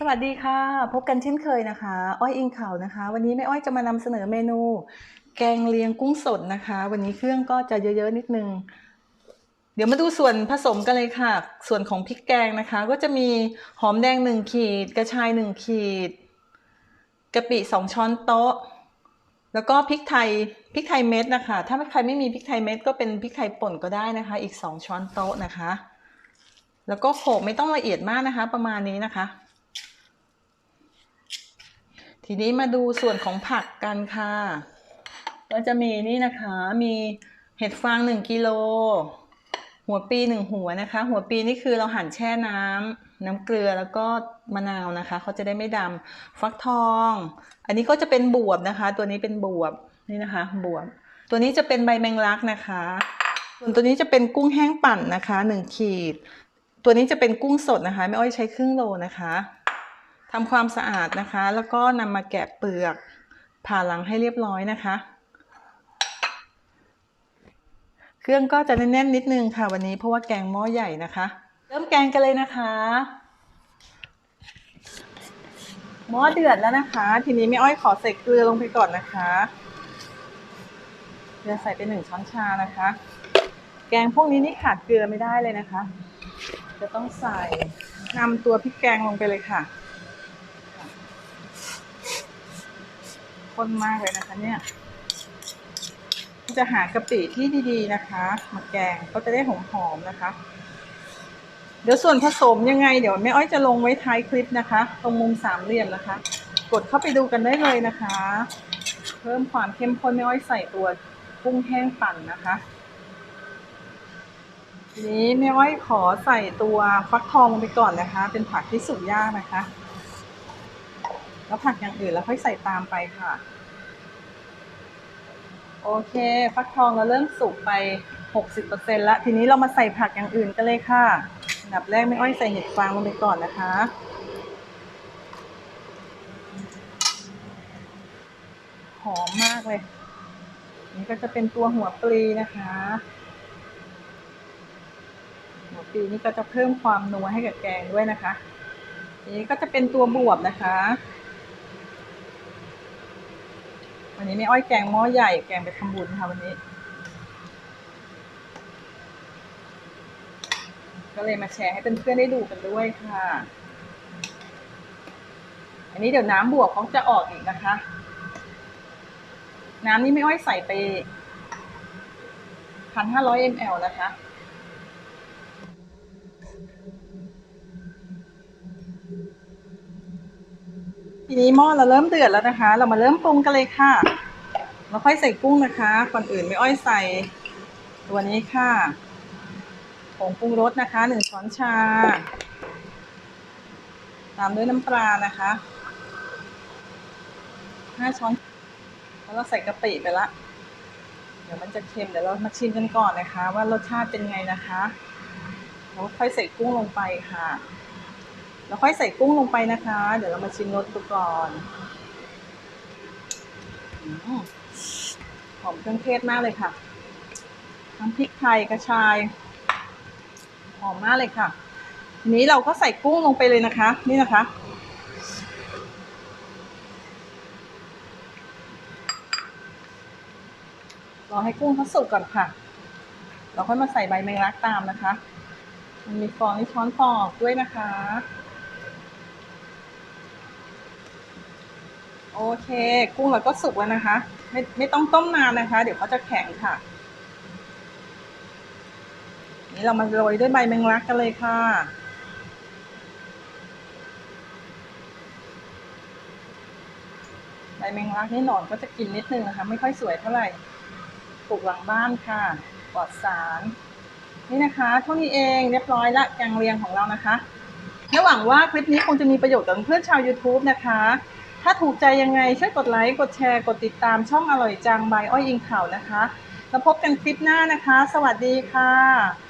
สวัสดีค่ะ พบกันเช่นเคยนะคะ อ้อยอิงเขานะคะ วันนี้แม่อ้อยจะมานำเสนอเมนู แกงเลียงกุ้งสดนะคะ วันนี้เครื่องก็จะเยอะๆนิดนึง เดี๋ยวมาดูส่วนผสมกันเลยค่ะ ส่วนของพริกแกงนะคะ ก็จะมีหอมแดงหนึ่งขีด กระชายหนึ่งขีดกะปิสองช้อนโต๊ะ แล้วก็พริกไทยพริกไทยเม็ดนะคะ ถ้าใครไม่มีพริกไทยเม็ดก็เป็นพริกไทยป่นก็ได้นะคะ อีกสองช้อนโต๊ะนะคะ แล้วก็โขลกไม่ต้องละเอียดมากนะคะ ประมาณนี้นะคะ ทีนี้มาดูส่วนของผักกันค่ะ ก็จะมีนี่นะคะ มีเห็ดฟางหนึ่งกิโล หัวปีหนึ่งหัวนะคะ หัวปีนี่คือเราหั่นแช่น้ำน้ำเกลือแล้วก็มะนาวนะคะ เขาจะได้ไม่ดำฟักทอง อันนี้ก็จะเป็นบวบนะคะ ตัวนี้เป็นบวบนี่นะคะ บวบ ตัวนี้จะเป็นใบแมงลักนะคะ ส่วนตัวนี้จะเป็นกุ้งแห้งปั่นนะคะหนึ่งขีด ตัวนี้จะเป็นกุ้งสดนะคะ ไม่อ้อยใช้ครึ่งโลนะคะ ทำความสะอาดนะคะ แล้วก็นำมาแกะเปลือกผ่าหลังให้เรียบร้อยนะคะ เครื่องก็จะแน่นๆนิดนึงค่ะวันนี้เพราะว่าแกงหม้อใหญ่นะคะ เริ่มแกงกันเลยนะคะหม้อเดือดแล้วนะคะ ทีนี้แม่อ้อยขอใส่เกลือลงไปก่อนนะคะเกลือใส่ไปหนึ่งช้อนชานะคะ แกงพวกนี้นี่ขาดเกลือไม่ได้เลยนะคะ จะต้องใส่นำตัวพริกแกงลงไปเลยค่ะ ข้นมากเลยนะคะ เนี่ยจะหากะปิที่ดีๆนะคะมาแกงก็จะได้หอมๆนะคะ เดี๋ยวส่วนผสมยังไง เดี๋ยวแม่อ้อยจะลงไว้ท้ายคลิปนะคะ ตรงมุมสามเหลี่ยมนะคะ กดเข้าไปดูกันได้เลยนะคะ เพิ่มความเข้มข้นแม่อ้อยใส่ตัวกุ้งแห้งปั่นนะคะทีนี้แม่อ้อยขอใส่ตัวฟักทองลงไปก่อนนะคะ เป็นผักที่สุกยากนะคะ แล้วผักอย่างอื่นแล้วค่อยใส่ตามไปค่ะ โอเค ฟักทองเราเริ่มสุกไป 60%แล้ว ทีนี้เรามาใส่ผักอย่างอื่นกันเลยค่ะอันดับแรกไม่อ้อยใส่เห็ดฟางลงไปก่อนนะคะหอมมากเลย นี่ก็จะเป็นตัวหัวปลีนะคะ หัวปลีนี่ก็จะเพิ่มความนัวให้กับแกงด้วยนะคะ นี้ก็จะเป็นตัวบวบนะคะ วั นนี้แม่อ้อยแกงหม้อใหญ่แกงไปทำบุญค่ะวันนี้ ก็เลยมาแชร์ให้เพื่อนๆได้ดูกันด้วยค่ะ อันนี้เดี๋ยวน้ำบวกเขาจะออกอีกนะคะ น้ำนี้ไม่อ้อยใส่ไปพันห้าร้อยมลนะคะทีนี้หม้อเราเริ่มเดือดแล้วนะคะ เรามาเริ่มปรุงกันเลยค่ะ เราค่อยใส่กุ้งนะคะก่อนอื่นไม่อ้อยใส่ตัวนี้ค่ะผงปรุงรสนะคะหนึ่งช้อนชา ตามด้วยน้ำปลานะคะห้าช้อน แล้วเราใส่กะปิไปละ เดี๋ยวมันจะเค็มเดี๋ยวเรามาชิมกันก่อนนะคะ ว่ารสชาติเป็นไงนะคะแล้วค่อยใส่กุ้งลงไปค่ะ แล้วค่อยใส่กุ้งลงไปนะคะ เดี๋ยวเรามาชิมรสดูก่อน อืม หอมเครื่องเทศมากเลยค่ะน้ำพริกไทยกระชายหอมมากเลยค่ะทีนี้เราก็ใส่กุ้งลงไปเลยนะคะ นี่นะคะ รอให้กุ้งเขาสุกก่อนค่ะ เราค่อยมาใส่ใบแมงลักตามนะคะ มันมีฟองที่ช้อนฟองออกด้วยนะคะ โอเค กุ้งเราก็สุกแล้วนะคะ ไม่ไม่ต้องต้มนานนะคะ เดี๋ยวเขาจะแข็งค่ะ นี่เรามาโรยด้วยใบแมงลักกันเลยค่ะ ใบแมงลักนี่หนอนก็จะกินนิดนึงนะคะ ไม่ค่อยสวยเท่าไหร่ปลูกหลังบ้านค่ะปลอดสารนี่นะคะเท่านี้เองเรียบร้อยละแกงเลียงของเรานะคะและหวังว่าคลิปนี้คงจะมีประโยชน์กับเพื่อนชาว YouTube นะคะ ถ้าถูกใจยังไงช่วยกดไลค์ กดแชร์ กดติดตามช่องอร่อยจังบายอ้อยอิงข่าวนะคะ แล้วพบกันคลิปหน้านะคะ สวัสดีค่ะ